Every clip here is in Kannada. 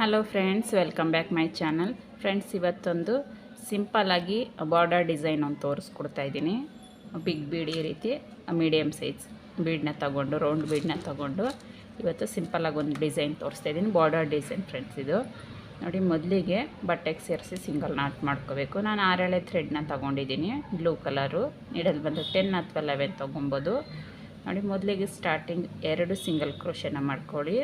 Hello friends welcome back my channel friends ಇವತ್ತೊಂದು ಸಿಂಪಲ್ಲಾಗಿ ಬಾರ್ಡರ್ ಡಿಸೈನ್ ಒಂದು ತೋರಿಸ್ಕೊಡ್ತಾ ಇದ್ದೀನಿ. ಬಿಗ್ ಬೀಡ್ ಈ ರೀತಿ ಮೀಡಿಯಮ್ ಸೈಜ್ ಬೀಡನ್ನ ತಗೊಂಡು ರೌಂಡ್ ಬೀಡನ್ನ ತಗೊಂಡು ಇವತ್ತು ಸಿಂಪಲ್ಲಾಗಿ ಒಂದು ಡಿಸೈನ್ ತೋರಿಸ್ತಾ ಇದ್ದೀನಿ. ಬಾರ್ಡರ್ ಡಿಸೈನ್ ಫ್ರೆಂಡ್ಸ್ ಇದು. ನೋಡಿ, ಮೊದಲಿಗೆ ಬಟ್ಟೆಗೆ ಸೇರಿಸಿ ಸಿಂಗಲ್ ನಾಟ್ ಮಾಡ್ಕೋಬೇಕು. ನಾನು ಆರೇಳೆ ಥ್ರೆಡ್ನ ತೊಗೊಂಡಿದ್ದೀನಿ ಬ್ಲೂ ಕಲರು ನೀಡಲ್ ಬಂದು ಟೆನ್ ಅಥವಾ ಲೆವೆನ್ ತೊಗೊಬೋದು. ನೋಡಿ, ಮೊದಲಿಗೆ ಸ್ಟಾರ್ಟಿಂಗ್ ಎರಡು ಸಿಂಗಲ್ ಕ್ರೋಶನ ಮಾಡ್ಕೊಳ್ಳಿ.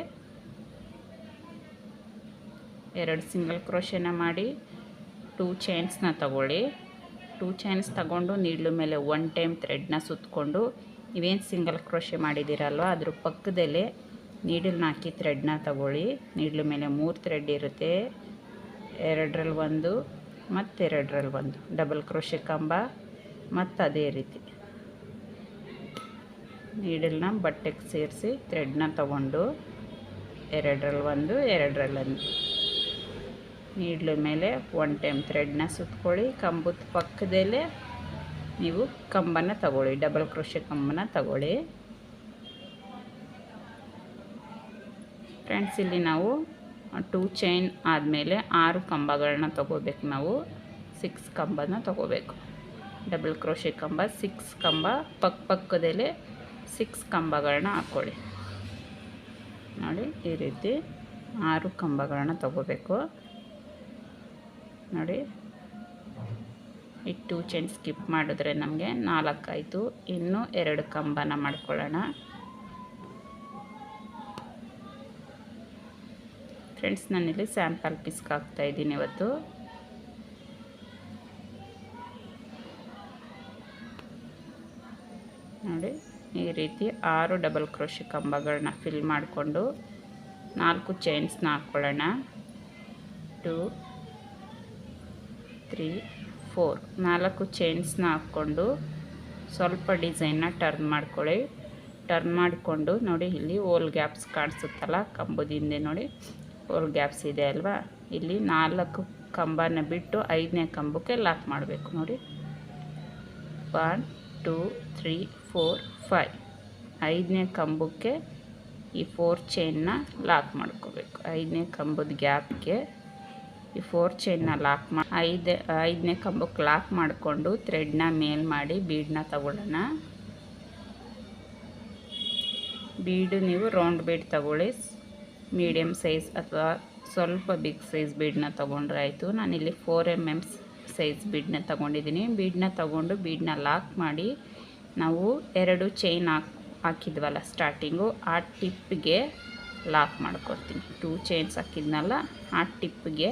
ಎರಡು ಸಿಂಗಲ್ ಕ್ರೋಶನ ಮಾಡಿ ಟೂ ಚೈನ್ಸ್ನ ತಗೊಳ್ಳಿ. ಟೂ ಚೈನ್ಸ್ ತಗೊಂಡು ನೀಡ್ಲು ಮೇಲೆ ಒನ್ ಟೈಮ್ ಥ್ರೆಡ್ನ ಸುತ್ತಕೊಂಡು ನೀವೇನು ಸಿಂಗಲ್ ಕ್ರೋಶೆ ಮಾಡಿದ್ದೀರಲ್ವ, ಅದ್ರ ಪಕ್ಕದಲ್ಲೇ ನೀಡಲ್ನ ಹಾಕಿ ಥ್ರೆಡ್ನ ತಗೊಳ್ಳಿ. ನೀಡ್ಲು ಮೇಲೆ ಮೂರು ಥ್ರೆಡ್ ಇರುತ್ತೆ. ಎರಡರಲ್ಲಿ ಒಂದು, ಮತ್ತೆರಡರಲ್ಲಿ ಒಂದು. ಡಬಲ್ ಕ್ರೋಶೆ ಕಂಬ, ಮತ್ತು ಅದೇ ರೀತಿ. ನೀಡಲ್ನ ಬಟ್ಟೆಗೆ ಸೇರಿಸಿ ಥ್ರೆಡ್ನ ತಗೊಂಡು, ಎರಡರಲ್ಲಿ ಒಂದು ಎರಡರಲ್ಲಿ ಒಂದು. ನೀಡ್ಲ ಮೇಲೆ ಒನ್ ಟೈಮ್ ಥ್ರೆಡ್ನ ಸುತ್ಕೊಳ್ಳಿ. ಕಂಬದ ಪಕ್ಕದಲ್ಲೇ ನೀವು ಕಂಬನ ತಗೊಳ್ಳಿ. ಡಬಲ್ ಕ್ರೋಶೆ ಕಂಬನ ತಗೊಳ್ಳಿ. ಫ್ರೆಂಡ್ಸ್ ಇಲ್ಲಿ ನಾವು ಟೂ ಚೈನ್ ಆದಮೇಲೆ ಆರು ಕಂಬಗಳನ್ನ ತಗೋಬೇಕು ನಾವು. ಸಿಕ್ಸ್ ಕಂಬನ ತಗೋಬೇಕು. ಡಬಲ್ ಕ್ರೋಶೆ ಕಂಬ ಸಿಕ್ಸ್ ಕಂಬ ಪಕ್ಕ ಪಕ್ಕದಲ್ಲೇ ಸಿಕ್ಸ್ ಕಂಬಗಳನ್ನ ಹಾಕ್ಕೊಳ್ಳಿ. ನೋಡಿ, ಈ ರೀತಿ ಆರು ಕಂಬಗಳನ್ನ ತಗೋಬೇಕು. ನೋಡಿ. ಇಟ್ಟು ಚೆನ್ ಸ್ಕಿಪ್ ಮಾಡಿದ್ರೆ ನಮಗೆ ನಾಲ್ಕಾಯಿತು. ಇನ್ನೂ ಎರಡು ಕಂಬನ ಮಾಡ್ಕೊಳ್ಳೋಣ. ಫ್ರೆಂಡ್ಸ್ ನಾನಿಲ್ಲಿ ಸ್ಯಾಂಪಲ್ ಪಿಸ್ಕ್ ಹಾಕ್ತಾ ಇದ್ದೀನಿ ಇವತ್ತು. ನೋಡಿ, ಈ ರೀತಿ ಆರು ಡಬಲ್ ಕ್ರೋಶಿ ಕಂಬಗಳನ್ನ ಫಿಲ್ ಮಾಡಿಕೊಂಡು ನಾಲ್ಕು ಚೈನ್ಸ್ನ ಹಾಕ್ಕೊಳ್ಳೋಣ. ಟೂ ತ್ರೀ ಫೋರ್ ನಾಲ್ಕು ಚೈನ್ಸ್ನ ಹಾಕ್ಕೊಂಡು ಸ್ವಲ್ಪ ಡಿಸೈನ್ನ ಟರ್ನ್ ಮಾಡ್ಕೊಳ್ಳಿ. ಟರ್ನ್ ಮಾಡಿಕೊಂಡು ನೋಡಿ, ಇಲ್ಲಿ ಓಲ್ ಗ್ಯಾಪ್ಸ್ ಕಾಣಿಸುತ್ತಲ್ಲ ಕಂಬದ ಹಿಂದೆ ನೋಡಿ ಓಲ್ ಗ್ಯಾಪ್ಸ್ ಇದೆ ಅಲ್ವಾ? ಇಲ್ಲಿ ನಾಲ್ಕು ಕಂಬನ ಬಿಟ್ಟು ಐದನೇ ಕಂಬಕ್ಕೆ ಲಾಕ್ ಮಾಡಬೇಕು ನೋಡಿ. One two three four five ಐದನೇ ಕಂಬಕ್ಕೆ ಈ ಫೋರ್ ಚೈನ್ನ ಲಾಕ್ ಮಾಡ್ಕೋಬೇಕು. ಐದನೇ ಕಂಬದ ಗ್ಯಾಪ್ಗೆ ಈ ಫೋರ್ ಚೈನ್ನ ಲಾಕ್ ಮಾಡಿ ಐದು, ಐದನೇ ಕಂಬಕ್ಕೆ ಲಾಕ್ ಮಾಡಿಕೊಂಡು ಥ್ರೆಡ್ನ ಮೇಲ್ ಮಾಡಿ ಬೀಡನ್ನ ತಗೊಳ್ಳೋಣ. ಬೀಡು ನೀವು ರೌಂಡ್ ಬೀಡ್ ತಗೊಳ್ಳಿ. ಮೀಡಿಯಮ್ ಸೈಜ್ ಅಥವಾ ಸ್ವಲ್ಪ ಬಿಗ್ ಸೈಜ್ ಬೀಡನ್ನ ತೊಗೊಂಡ್ರೆ ಆಯಿತು. ನಾನಿಲ್ಲಿ ಫೋರ್ ಎಂ ಎಂ ಸೈಜ್ ಬೀಡನ್ನ ತೊಗೊಂಡಿದ್ದೀನಿ. ಬೀಡನ್ನ ತೊಗೊಂಡು ಬೀಡನ್ನ ಲಾಕ್ ಮಾಡಿ ನಾವು ಎರಡು ಚೈನ್ ಹಾಕ್, ಹಾಕಿದ್ವಲ್ಲ ಸ್ಟಾರ್ಟಿಂಗು ಆ ಟಿಪ್ಗೆ ಲಾಕ್ ಮಾಡ್ಕೊಡ್ತೀನಿ. ಟೂ ಚೈನ್ಸ್ ಹಾಕಿದ್ನಲ್ಲ, ಆ ಟಿಪ್ಗೆ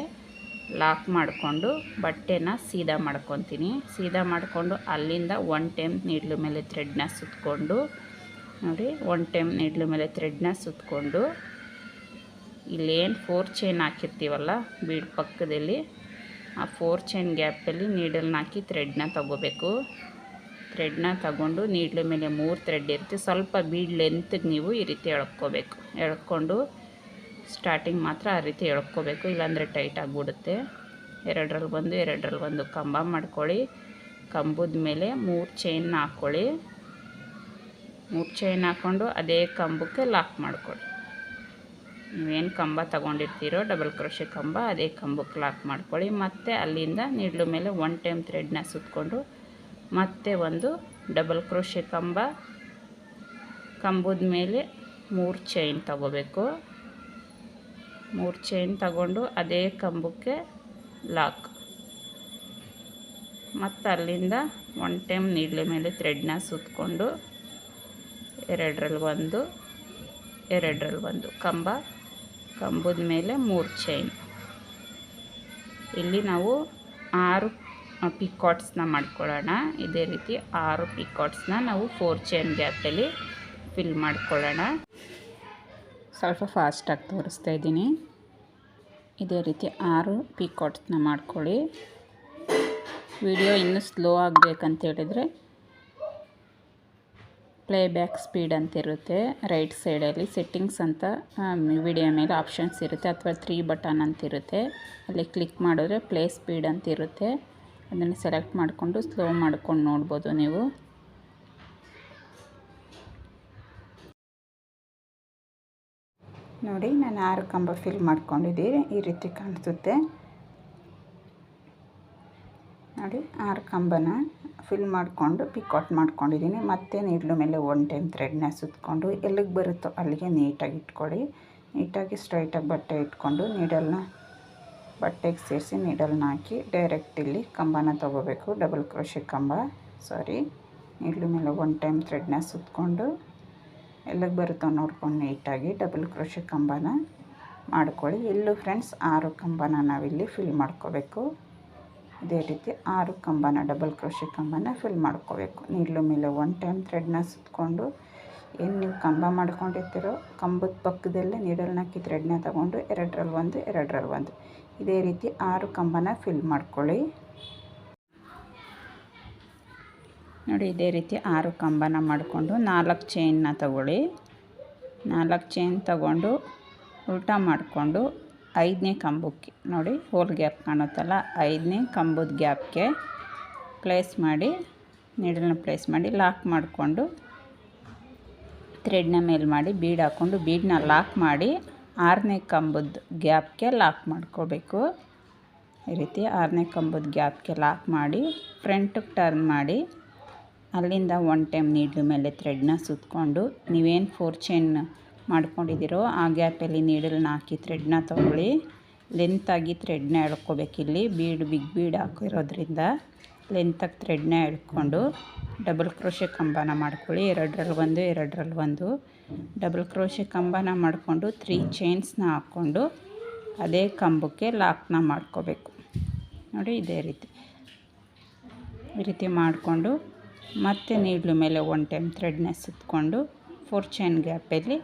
ಲಾಕ್ ಮಾಡಿಕೊಂಡು ಬಟ್ಟೆನ ಸೀದಾ ಮಾಡ್ಕೊತೀನಿ. ಸೀದಾ ಮಾಡಿಕೊಂಡು ಅಲ್ಲಿಂದ ಒನ್ ಟೈಮ್ ನೀಡ್ಲು ಮೇಲೆ ಥ್ರೆಡ್ನ ಸುತ್ತಕೊಂಡು ನೋಡಿ ಒನ್ ಟೈಮ್ ನೀಡ್ಲು ಮೇಲೆ ಥ್ರೆಡ್ನ ಸುತ್ತಕೊಂಡು ಇಲ್ಲೇನು ಫೋರ್ ಚೈನ್ ಹಾಕಿರ್ತೀವಲ್ಲ, ಬೀಡ್ ಪಕ್ಕದಲ್ಲಿ, ಆ ಫೋರ್ ಚೈನ್ ಗ್ಯಾಪಲ್ಲಿ ನೀಡಲ್ನ ಹಾಕಿ ಥ್ರೆಡ್ನ ತಗೋಬೇಕು. ಥ್ರೆಡ್ನ ತಗೊಂಡು ನೀಡ್ಲು ಮೇಲೆ ಮೂರು ಥ್ರೆಡ್ ಇರುತ್ತೆ. ಸ್ವಲ್ಪ ಬೀಡ್ ಲೆಂತ್ಗೆ ನೀವು ಈ ರೀತಿ ಎಳ್ಕೊಬೇಕು. ಎಳ್ಕೊಂಡು ಸ್ಟಾರ್ಟಿಂಗ್ ಮಾತ್ರ ಆ ರೀತಿ ಎಳ್ಕೋಬೇಕು, ಇಲ್ಲಾಂದರೆ ಟೈಟ್ ಆಗಿಬಿಡುತ್ತೆ. ಎರಡರಲ್ಲಿ ಒಂದು ಎರಡರಲ್ಲಿ ಒಂದು ಕಂಬ ಮಾಡ್ಕೊಳ್ಳಿ. ಕಂಬದ ಮೇಲೆ ಮೂರು ಚೈನ್ ಹಾಕ್ಕೊಳ್ಳಿ ಮೂರು ಚೈನ್ ಹಾಕ್ಕೊಂಡು ಅದೇ ಕಂಬಕ್ಕೆ ಲಾಕ್ ಮಾಡ್ಕೊಳ್ಳಿ. ನೀವೇನು ಕಂಬ ತೊಗೊಂಡಿರ್ತೀರೋ ಡಬಲ್ ಕ್ರೋಶೆ ಕಂಬ, ಅದೇ ಕಂಬಕ್ಕೆ ಲಾಕ್ ಮಾಡ್ಕೊಳ್ಳಿ. ಮತ್ತು ಅಲ್ಲಿಂದ ನೀಡ್ಲು ಮೇಲೆ ಒನ್ ಟೈಮ್ ಥ್ರೆಡ್ನ ಸುತ್ತಕೊಂಡು ಮತ್ತೆ ಒಂದು ಡಬಲ್ ಕ್ರೋಶೆ ಕಂಬ. ಕಂಬದ ಮೇಲೆ ಮೂರು ಚೈನ್ ತಗೋಬೇಕು. ಮೂರು ಚೈನ್ ತಗೊಂಡು ಅದೇ ಕಂಬಕ್ಕೆ ಲಾಕ್ ಮತ್ತು ಅಲ್ಲಿಂದ ಒನ್ ಟೈಮ್ ನೀಡ್ಲೆ ಮೇಲೆ ಥ್ರೆಡ್ನ ಸುತ್ತಕೊಂಡು ಎರಡರಲ್ಲಿ ಒಂದು ಎರಡರಲ್ಲಿ ಒಂದು. ಕಂಬ, ಕಂಬದ ಮೇಲೆ ಮೂರು ಚೈನ್ ಇಲ್ಲಿ ನಾವು ಆರು ಪಿಕಾಟ್ಸ್ನ ಮಾಡ್ಕೊಳ್ಳೋಣ. ಇದೇ ರೀತಿ ಆರು ಪಿಕಾಟ್ಸ್ನ ನಾವು ಫೋರ್ ಚೈನ್ ಗ್ಯಾಪಲ್ಲಿ ಫಿಲ್ ಮಾಡ್ಕೊಳ್ಳೋಣ. ಸ್ವಲ್ಪ ಫಾಸ್ಟಾಗಿ ತೋರಿಸ್ತಾ ಇದ್ದೀನಿ. ಇದೇ ರೀತಿ ಆರು ಪಿಕಾಟ್ಸ್ನ ಮಾಡ್ಕೊಳ್ಳಿ. ವಿಡಿಯೋ ಇನ್ನೂ ಸ್ಲೋ ಆಗಬೇಕಂತ ಹೇಳಿದರೆ ಪ್ಲೇಬ್ಯಾಕ್ ಸ್ಪೀಡ್ ಅಂತ ಇರುತ್ತೆ. ರೈಟ್ ಸೈಡಲ್ಲಿ ಸೆಟ್ಟಿಂಗ್ಸ್ ಅಂತ ವಿಡಿಯೋ ಮೇಲೆ ಆಪ್ಷನ್ಸ್ ಇರುತ್ತೆ. ಅಥವಾ ತ್ರೀ ಬಟನ್ ಅಂತ ಇರುತ್ತೆ. ಅಲ್ಲಿ ಕ್ಲಿಕ್ ಮಾಡಿದ್ರೆ ಪ್ಲೇ ಸ್ಪೀಡ್ ಅಂತ ಇರುತ್ತೆ. ಅದನ್ನು ಸೆಲೆಕ್ಟ್ ಮಾಡಿಕೊಂಡು ಸ್ಲೋ ಮಾಡ್ಕೊಂಡು ನೋಡ್ಬೋದು ನೀವು. ನೋಡಿ, ನಾನು ಆರು ಕಂಬ ಫಿಲ್ ಮಾಡ್ಕೊಂಡಿದ್ದೀನಿ. ಈ ರೀತಿ ಕಾಣಿಸುತ್ತೆ. ನೋಡಿ, ಆರು ಕಂಬನ ಫಿಲ್ ಮಾಡಿಕೊಂಡು ಪಿಕೌಟ್ ಮಾಡ್ಕೊಂಡಿದ್ದೀನಿ. ಮತ್ತೆ ನೀಡ್ಲು ಮೇಲೆ ಒನ್ ಟೈಮ್ ಥ್ರೆಡ್ನ ಸುತ್ತಕೊಂಡು ಎಲ್ಲಿಗೆ ಬರುತ್ತೋ ಅಲ್ಲಿಗೆ ನೀಟಾಗಿ ಇಟ್ಕೊಳ್ಳಿ. ನೀಟಾಗಿ ಸ್ಟ್ರೈಟಾಗಿ ಬಟ್ಟೆ ಇಟ್ಕೊಂಡು ನೀಡಲ್ನ ಬಟ್ಟೆಗೆ ಸೇರಿಸಿ ನೀಡಲ್ನ ಹಾಕಿ ಡೈರೆಕ್ಟ್ ಇಲ್ಲಿ ಕಂಬನ ತೊಗೋಬೇಕು. ಡಬಲ್ ಕ್ರೋಶೆ ಕಂಬ ಸಾರಿ ನೀಡ್ಲು ಮೇಲೆ ಒನ್ ಟೈಮ್ ಥ್ರೆಡ್ನ ಸುತ್ತಕೊಂಡು ಎಲ್ಲಿಗೆ ಬರುತ್ತೋ ನೋಡ್ಕೊಂಡು ನೀಟಾಗಿ ಡಬಲ್ ಕ್ರೋಶೆ ಕಂಬನ ಮಾಡ್ಕೊಳ್ಳಿ. ಇಲ್ಲೂ ಫ್ರೆಂಡ್ಸ್ ಆರು ಕಂಬನ ನಾವಿಲ್ಲಿ ಫಿಲ್ ಮಾಡ್ಕೋಬೇಕು. ಇದೇ ರೀತಿ ಆರು ಕಂಬನ, ಡಬಲ್ ಕ್ರೋಶೆ ಕಂಬನ ಫಿಲ್ ಮಾಡ್ಕೋಬೇಕು. ನೀಡ್ಲು ಮೇಲೆ ಒನ್ ಟೈಮ್ ಥ್ರೆಡ್ನ ಸುತ್ತಕೊಂಡು ಏನು ನೀವು ಕಂಬ ಮಾಡ್ಕೊಂಡಿರ್ತೀರೋ, ಕಂಬದ ಪಕ್ಕದಲ್ಲೇ ನೀಡಲ್ನ ಹಾಕಿ ಥ್ರೆಡ್ನ ತಗೊಂಡು ಎರಡರಲ್ಲಿ ಒಂದು ಎರಡರಲ್ಲಿ ಒಂದು. ಇದೇ ರೀತಿ ಆರು ಕಂಬನ ಫಿಲ್ ಮಾಡ್ಕೊಳ್ಳಿ. ನೋಡಿ, ಇದೇ ರೀತಿ ಆರು ಕಂಬನ ಮಾಡಿಕೊಂಡು ನಾಲ್ಕು ಚೈನ್ನ ತಗೊಳ್ಳಿ. ನಾಲ್ಕು ಚೈನ್ ತಗೊಂಡು ಉಲ್ಟಾ ಮಾಡಿಕೊಂಡು ಐದನೇ ಕಂಬಕ್ಕೆ, ನೋಡಿ ಹೋಲ್ ಗ್ಯಾಪ್ ಕಾಣುತ್ತಲ್ಲ, ಐದನೇ ಕಂಬದ ಗ್ಯಾಪ್ಗೆ ಪ್ಲೇಸ್ ಮಾಡಿ ನೀಡಲನ್ನ ಪ್ಲೇಸ್ ಮಾಡಿ ಲಾಕ್ ಮಾಡಿಕೊಂಡು ಥ್ರೆಡ್ನ ಮೇಲೆ ಮಾಡಿ ಬೀಡ್ ಹಾಕ್ಕೊಂಡು ಬೀಡನ್ನ ಲಾಕ್ ಮಾಡಿ ಆರನೇ ಕಂಬದ ಗ್ಯಾಪ್ಗೆ ಲಾಕ್ ಮಾಡ್ಕೋಬೇಕು. ಈ ರೀತಿ ಆರನೇ ಕಂಬದ ಗ್ಯಾಪ್ಗೆ ಲಾಕ್ ಮಾಡಿ ಫ್ರಂಟಿಗೆ ಟರ್ನ್ ಮಾಡಿ ಅಲ್ಲಿಂದ ಒನ್ ಟೈಮ್ ನೀಡ್ಲು ಮೇಲೆ ಥ್ರೆಡ್ನ ಸುತ್ತಕೊಂಡು ನೀವೇನು ಫೋರ್ ಚೈನ್ ಮಾಡ್ಕೊಂಡಿದ್ದೀರೋ ಆ ಗ್ಯಾಪಲ್ಲಿ ನೀಡಲ್ನ ಹಾಕಿ ಥ್ರೆಡ್ನ ತೊಗೊಳ್ಳಿ. ಲೆಂತಾಗಿ ಥ್ರೆಡ್ನ ಎಳ್ಕೊಬೇಕಿಲ್ಲಿ ಬೀಡ್ ಬಿಗ್ ಬೀಡ್ ಹಾಕಿರೋದ್ರಿಂದ ಲೆಂತಾಗಿ ಥ್ರೆಡ್ನ ಎಳ್ಕೊಂಡು ಡಬಲ್ ಕ್ರೋಶೆ ಕಂಬನ ಮಾಡ್ಕೊಳ್ಳಿ. ಎರಡರಲ್ಲಿ ಒಂದು ಎರಡರಲ್ಲಿ ಒಂದು. ಡಬಲ್ ಕ್ರೋಶೆ ಕಂಬನ ಮಾಡಿಕೊಂಡು ತ್ರೀ ಚೈನ್ಸ್ನ ಹಾಕ್ಕೊಂಡು ಅದೇ ಕಂಬಕ್ಕೆ ಲಾಕ್ನ ಮಾಡ್ಕೋಬೇಕು. ನೋಡಿ ಇದೇ ರೀತಿ. ಈ ರೀತಿ ಮಾಡಿಕೊಂಡು ಮತ್ತೆ ನೀಡ್ಲು ಮೇಲೆ ಒನ್ ಟೈಮ್ ಥ್ರೆಡ್ನ ಸುತ್ತಕೊಂಡು ಫೋರ್ ಚೈನ್ ಗ್ಯಾಪಲ್ಲಿ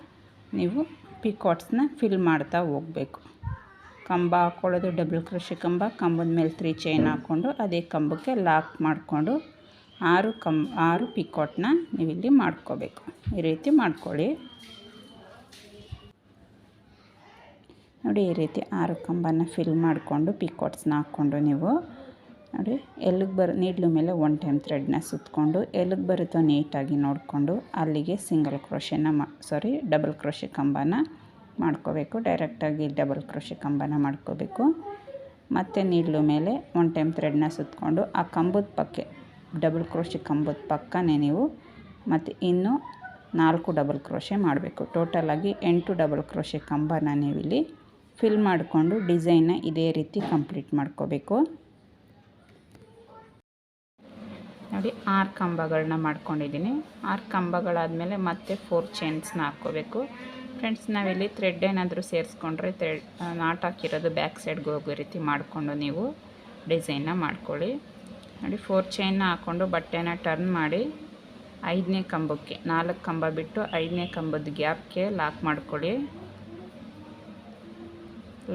ನೀವು ಪಿಕಾಟ್ಸ್ನ ಫಿಲ್ ಮಾಡ್ತಾ ಹೋಗಬೇಕು. ಕಂಬ ಹಾಕ್ಕೊಳ್ಳೋದು ಡಬಲ್ ಕೃಷಿ ಕಂಬ, ಕಂಬದ ಮೇಲೆ ತ್ರೀ ಚೈನ್ ಹಾಕ್ಕೊಂಡು ಅದೇ ಕಂಬಕ್ಕೆ ಲಾಕ್ ಮಾಡಿಕೊಂಡು ಆರು ಕಂಬ, ಆರು ಪಿಕಾಟ್ನ ನೀವಿಲ್ಲಿ ಮಾಡ್ಕೋಬೇಕು. ಈ ರೀತಿ ಮಾಡ್ಕೊಳ್ಳಿ. ನೋಡಿ ಈ ರೀತಿ ಆರು ಕಂಬನ ಫಿಲ್ ಮಾಡಿಕೊಂಡು ಪಿಕಾಟ್ಸ್ನ ಹಾಕ್ಕೊಂಡು ನೀವು ನೋಡಿ ಎಲ್ಲಿಗೆ ಬರ, ನೀಡ್ಲು ಮೇಲೆ ಒನ್ ಟೈಮ್ ಥ್ರೆಡ್ನ ಸುತ್ತಕೊಂಡು ಎಲ್ಲಿಗೆ ಬರುತ್ತೋ ನೀಟಾಗಿ ನೋಡಿಕೊಂಡು ಅಲ್ಲಿಗೆ ಸಿಂಗಲ್ ಕ್ರೋಶೆನ ಮಾ ಸಾರಿ ಡಬಲ್ ಕ್ರೋಶೆ ಕಂಬನ ಮಾಡ್ಕೋಬೇಕು. ಡೈರೆಕ್ಟಾಗಿ ಡಬಲ್ ಕ್ರೋಶೆ ಕಂಬನ ಮಾಡ್ಕೋಬೇಕು. ಮತ್ತು ನೀಡ್ಲು ಮೇಲೆ ಒನ್ ಟೈಮ್ ಥ್ರೆಡ್ನ ಸುತ್ತಕೊಂಡು ಆ ಕಂಬದ ಪಕ್ಕೆ ಡಬಲ್ ಕ್ರೋಶೆ ಕಂಬದ ಪಕ್ಕನೇ ನೀವು ಮತ್ತು ಇನ್ನೂ ನಾಲ್ಕು ಡಬಲ್ ಕ್ರೋಶೆ ಮಾಡಬೇಕು. ಟೋಟಲಾಗಿ ಎಂಟು ಡಬಲ್ ಕ್ರೋಶೆ ಕಂಬನ ನೀವಿಲ್ಲಿ ಫಿಲ್ ಮಾಡಿಕೊಂಡು ಡಿಸೈನ್ನ ಇದೇ ರೀತಿ ಕಂಪ್ಲೀಟ್ ಮಾಡ್ಕೋಬೇಕು. ನೋಡಿ, ಆರು ಕಂಬಗಳನ್ನ ಮಾಡ್ಕೊಂಡಿದ್ದೀನಿ. ಆರು ಕಂಬಗಳಾದಮೇಲೆ ಮತ್ತೆ ಫೋರ್ ಚೈನ್ಸ್ನ ಹಾಕ್ಕೋಬೇಕು. ಫ್ರೆಂಡ್ಸ್ ನಾವಿಲ್ಲಿ ಥ್ರೆಡ್ ಏನಾದರೂ ಸೇರಿಸ್ಕೊಂಡ್ರೆ ಥ್ರೆಡ್ ನಾಟ್ ಹಾಕಿರೋದು ಬ್ಯಾಕ್ ಸೈಡ್ಗೆ ಹೋಗೋ ರೀತಿ ಮಾಡಿಕೊಂಡು ನೀವು ಡಿಸೈನ್ನ ಮಾಡ್ಕೊಳ್ಳಿ. ನೋಡಿ ಫೋರ್ ಚೈನ್ನ ಹಾಕ್ಕೊಂಡು ಬಟ್ಟೆನ ಟರ್ನ್ ಮಾಡಿ ಐದನೇ ಕಂಬಕ್ಕೆ, ನಾಲ್ಕು ಕಂಬ ಬಿಟ್ಟು ಐದನೇ ಕಂಬದ ಗ್ಯಾಪ್ಗೆ ಲಾಕ್ ಮಾಡ್ಕೊಳ್ಳಿ.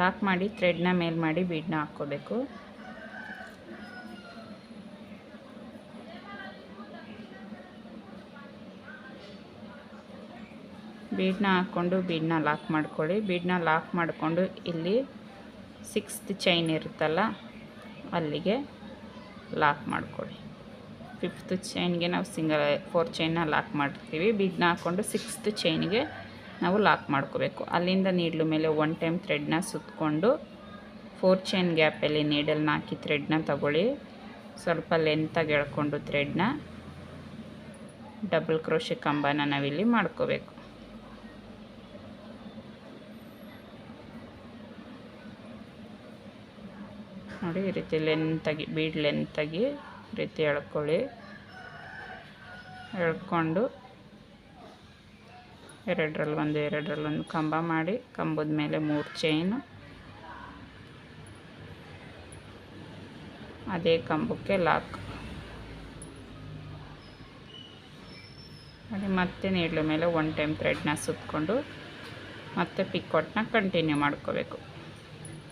ಲಾಕ್ ಮಾಡಿ ಥ್ರೆಡ್ನ ಮೇಲ್ ಮಾಡಿ ಬೀಡನ್ನ ಹಾಕ್ಕೋಬೇಕು. ಬೀಡನ್ನ ಹಾಕ್ಕೊಂಡು ಬೀಡನ್ನ ಲಾಕ್ ಮಾಡ್ಕೊಳ್ಳಿ. ಬೀಡನ್ನ ಲಾಕ್ ಮಾಡಿಕೊಂಡು ಇಲ್ಲಿ ಸಿಕ್ಸ್ತ್ ಚೈನ್ ಇರುತ್ತಲ್ಲ, ಅಲ್ಲಿಗೆ ಲಾಕ್ ಮಾಡ್ಕೊಳ್ಳಿ. ಫಿಫ್ತ್ ಚೈನ್ಗೆ ನಾವು ಸಿಂಗಲ್ ಫೋರ್ ಚೈನ್ನ ಲಾಕ್ ಮಾಡಿರ್ತೀವಿ ಬೀಡನ್ನ ಹಾಕ್ಕೊಂಡು ಸಿಕ್ಸ್ತ್ ಚೈನ್ಗೆ ನಾವು ಲಾಕ್ ಮಾಡ್ಕೋಬೇಕು. ಅಲ್ಲಿಂದ ನೀಡ್ಲು ಮೇಲೆ ಒನ್ ಟೈಮ್ ಥ್ರೆಡ್ನ ಸುತ್ತಕೊಂಡು ಫೋರ್ ಚೈನ್ ಗ್ಯಾಪಲ್ಲಿ ನೀಡಲ್ನ ಹಾಕಿ ಥ್ರೆಡ್ನ ತಗೊಳ್ಳಿ. ಸ್ವಲ್ಪ ಲೆಂತಾಗಿ ಎಳ್ಕೊಂಡು ಥ್ರೆಡ್ನ ಡಬಲ್ ಕ್ರೋಶೆ ಕಂಬನ ನಾವಿಲ್ಲಿ ಮಾಡ್ಕೋಬೇಕು. ನೋಡಿ, ಈ ರೀತಿ ಲೆಂತಾಗಿ ಬೀಡ್ ಲೆಂತಾಗಿ ರೀತಿ ಎಳ್ಕೊಳ್ಳಿ. ಎಳ್ಕೊಂಡು ಎರಡರಲ್ಲಿ ಒಂದು ಎರಡರಲ್ಲಿ ಒಂದು ಕಂಬ ಮಾಡಿ, ಕಂಬದ ಮೇಲೆ ಮೂರು ಚೈನು ಅದೇ ಕಂಬಕ್ಕೆ ಲಾಕ್ ನೋಡಿ, ಮತ್ತೆ ನೀಡ್ಲ ಮೇಲೆ ಒನ್ ಟೈಮ್ ಥ್ರೆಡ್ನ ಸುತ್ತಕೊಂಡು ಮತ್ತೆ ಪಿಕ್ಕೊಟ್ಟನ್ನ ಕಂಟಿನ್ಯೂ ಮಾಡ್ಕೋಬೇಕು.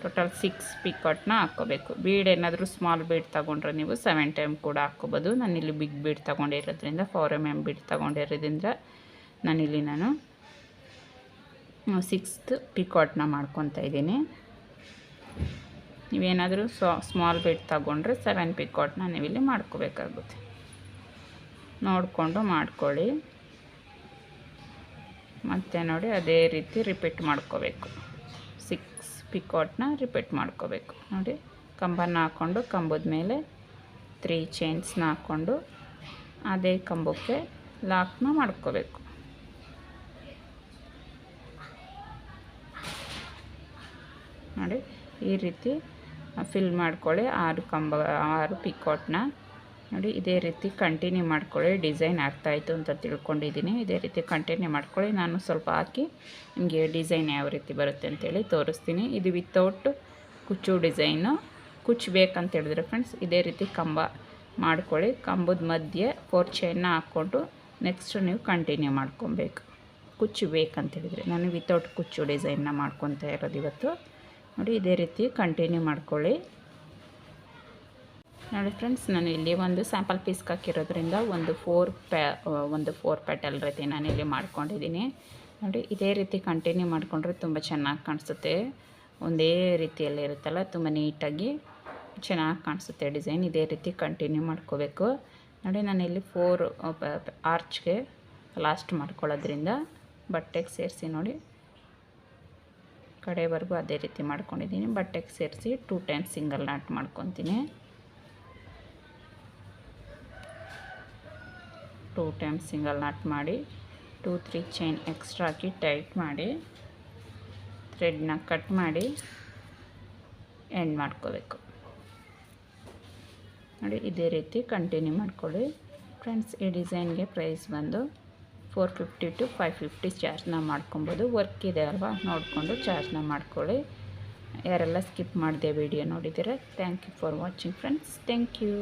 ಟೋಟಲ್ ಸಿಕ್ಸ್ ಪಿಕಾಟ್ನ ಹಾಕ್ಕೋಬೇಕು. ಬೀಡ್ ಏನಾದರೂ ಸ್ಮಾಲ್ ಬೀಡ್ ತೊಗೊಂಡ್ರೆ ನೀವು ಸೆವೆನ್ ಟೈಮ್ ಕೂಡ ಹಾಕ್ಕೋಬೋದು. ನಾನಿಲ್ಲಿ ಬಿಗ್ ಬೀಡ್ ತೊಗೊಂಡಿರೋದ್ರಿಂದ ಫೋರ್ ಎಂ ಎಂ ಬೀಡ್ ತೊಗೊಂಡಿರೋದ್ರಿಂದ ನಾನಿಲ್ಲಿ ನಾನು ಸಿಕ್ಸ್ತ್ ಪಿಕಾಟ್ನ ಮಾಡ್ಕೊತಾ ಇದ್ದೀನಿ. ನೀವೇನಾದರೂ ಸ್ಮಾಲ್ ಬೀಡ್ ತೊಗೊಂಡ್ರೆ ಸೆವೆನ್ ಪಿಕಾಟ್ನ ನೀವಿಲ್ಲಿ ಮಾಡ್ಕೋಬೇಕಾಗುತ್ತೆ. ನೋಡಿಕೊಂಡು ಮಾಡ್ಕೊಳ್ಳಿ. ಮತ್ತು ನೋಡಿ ಅದೇ ರೀತಿ ರಿಪೀಟ್ ಮಾಡ್ಕೋಬೇಕು. ಸಿಕ್ಸ್ ಪಿಕಾಟ್ನ ರಿಪೀಟ್ ಮಾಡ್ಕೋಬೇಕು. ನೋಡಿ, ಕಂಬನ ಹಾಕ್ಕೊಂಡು ಕಂಬದ ಮೇಲೆ ತ್ರೀ ಚೈನ್ಸ್ನ ಹಾಕ್ಕೊಂಡು ಅದೇ ಕಂಬಕ್ಕೆ ಲಾಕ್ನ ಮಾಡ್ಕೋಬೇಕು. ನೋಡಿ, ಈ ರೀತಿ ಫಿಲ್ ಮಾಡ್ಕೊಳ್ಳಿ. ಆರು ಕಂಬ, ಆರು ಪಿಕಾಟ್ನ ನೋಡಿ, ಇದೇ ರೀತಿ ಕಂಟಿನ್ಯೂ ಮಾಡ್ಕೊಳ್ಳಿ. ಡಿಸೈನ್ ಆಗ್ತಾಯಿತ್ತು ಅಂತ ತಿಳ್ಕೊಂಡಿದ್ದೀನಿ. ಇದೇ ರೀತಿ ಕಂಟಿನ್ಯೂ ಮಾಡ್ಕೊಳ್ಳಿ. ನಾನು ಸ್ವಲ್ಪ ಹಾಕಿ ನಿಮಗೆ ಡಿಸೈನ್ ಯಾವ ರೀತಿ ಬರುತ್ತೆ ಅಂತೇಳಿ ತೋರಿಸ್ತೀನಿ. ಇದು ವಿತೌಟ್ ಕುಚ್ಚು ಡಿಸೈನು ಕುಚ್ಚು ಬೇಕಂತ ಹೇಳಿದ್ರೆ ಫ್ರೆಂಡ್ಸ್ ಇದೇ ರೀತಿ ಕಂಬ ಮಾಡ್ಕೊಳ್ಳಿ. ಕಂಬದ ಮಧ್ಯೆ ಫೋರ್ ಚೈನ್ನ ಹಾಕ್ಕೊಂಡು ನೆಕ್ಸ್ಟ್ ನೀವು ಕಂಟಿನ್ಯೂ ಮಾಡ್ಕೊಬೇಕು. ಕುಚ್ಚು ಬೇಕಂತ ಹೇಳಿದರೆ. ನಾನು ವಿತೌಟ್ ಕುಚ್ಚು ಡಿಸೈನ್ನ ಮಾಡ್ಕೊತಾ ಇರೋದು ಇವತ್ತು. ನೋಡಿ, ಇದೇ ರೀತಿ ಕಂಟಿನ್ಯೂ ಮಾಡ್ಕೊಳ್ಳಿ. ನೋಡಿ ಫ್ರೆಂಡ್ಸ್ ನಾನು ಇಲ್ಲಿ ಒಂದು ಸ್ಯಾಂಪಲ್ ಪೀಸ್ ಹಾಕಿರೋದ್ರಿಂದ ಒಂದು ಫೋರ್ ಪ್ಯಾ ಒಂದು ಫೋರ್ ಪ್ಯಾಟಲ್ ರೀತಿ ನಾನು ಇಲ್ಲಿ ಮಾಡ್ಕೊಂಡಿದ್ದೀನಿ. ನೋಡಿ, ಇದೇ ರೀತಿ ಕಂಟಿನ್ಯೂ ಮಾಡಿಕೊಂಡ್ರೆ ತುಂಬ ಚೆನ್ನಾಗಿ ಕಾಣಿಸುತ್ತೆ. ಒಂದೇ ರೀತಿಯಲ್ಲಿ ಇರುತ್ತಲ್ಲ, ತುಂಬ ನೀಟಾಗಿ ಚೆನ್ನಾಗಿ ಕಾಣಿಸುತ್ತೆ ಡಿಸೈನ್ ಇದೇ ರೀತಿ ಕಂಟಿನ್ಯೂ ಮಾಡ್ಕೋಬೇಕು. ನೋಡಿ ನಾನಿಲ್ಲಿ ಫೋರ್ ಆರ್ಚ್ಗೆ ಲಾಸ್ಟ್ ಮಾಡ್ಕೊಳ್ಳೋದ್ರಿಂದ ಬಟ್ಟೆಗೆ ಸೇರಿಸಿ ನೋಡಿ. ಕಡೆವರೆಗೂ ಅದೇ ರೀತಿ ಮಾಡ್ಕೊಂಡಿದ್ದೀನಿ. ಬಟ್ಟೆಗೆ ಸೇರಿಸಿ ಟೂ ಟೈಮ್ಸ್ ಸಿಂಗಲ್ ನಾಟ್ ಮಾಡ್ಕೊತೀನಿ. ಟೂ ಟೈಮ್ ಸಿಂಗಲ್ ನಾಟ್ ಮಾಡಿ, ಟೂ ತ್ರೀ ಚೈನ್ ಎಕ್ಸ್ಟ್ರಾ ಹಾಕಿ ಟೈಟ್ ಮಾಡಿ, ಥ್ರೆಡ್ನ ಕಟ್ ಮಾಡಿ, ಎಂಡ್ ಮಾಡ್ಕೋಬೇಕು. ನೋಡಿ, ಇದೇ ರೀತಿ ಕಂಟಿನ್ಯೂ ಮಾಡ್ಕೊಳ್ಳಿ. ಫ್ರೆಂಡ್ಸ್, ಈ ಡಿಸೈನ್ಗೆ ಪ್ರೈಸ್ ಬಂದು four fifty to five fifty ಚಾರ್ಜ್ನ ಮಾಡ್ಕೊಬೋದು. ವರ್ಕ್ ಇದೆ ಅಲ್ವಾ? ನೋಡಿಕೊಂಡು ಚಾರ್ಜ್ನ ಮಾಡ್ಕೊಳ್ಳಿ. ಯಾರೆಲ್ಲ ಸ್ಕಿಪ್ ಮಾಡಿದೆ ವಿಡಿಯೋ ನೋಡಿದ್ದೀರಾ, thank you for watching friends. Thank you.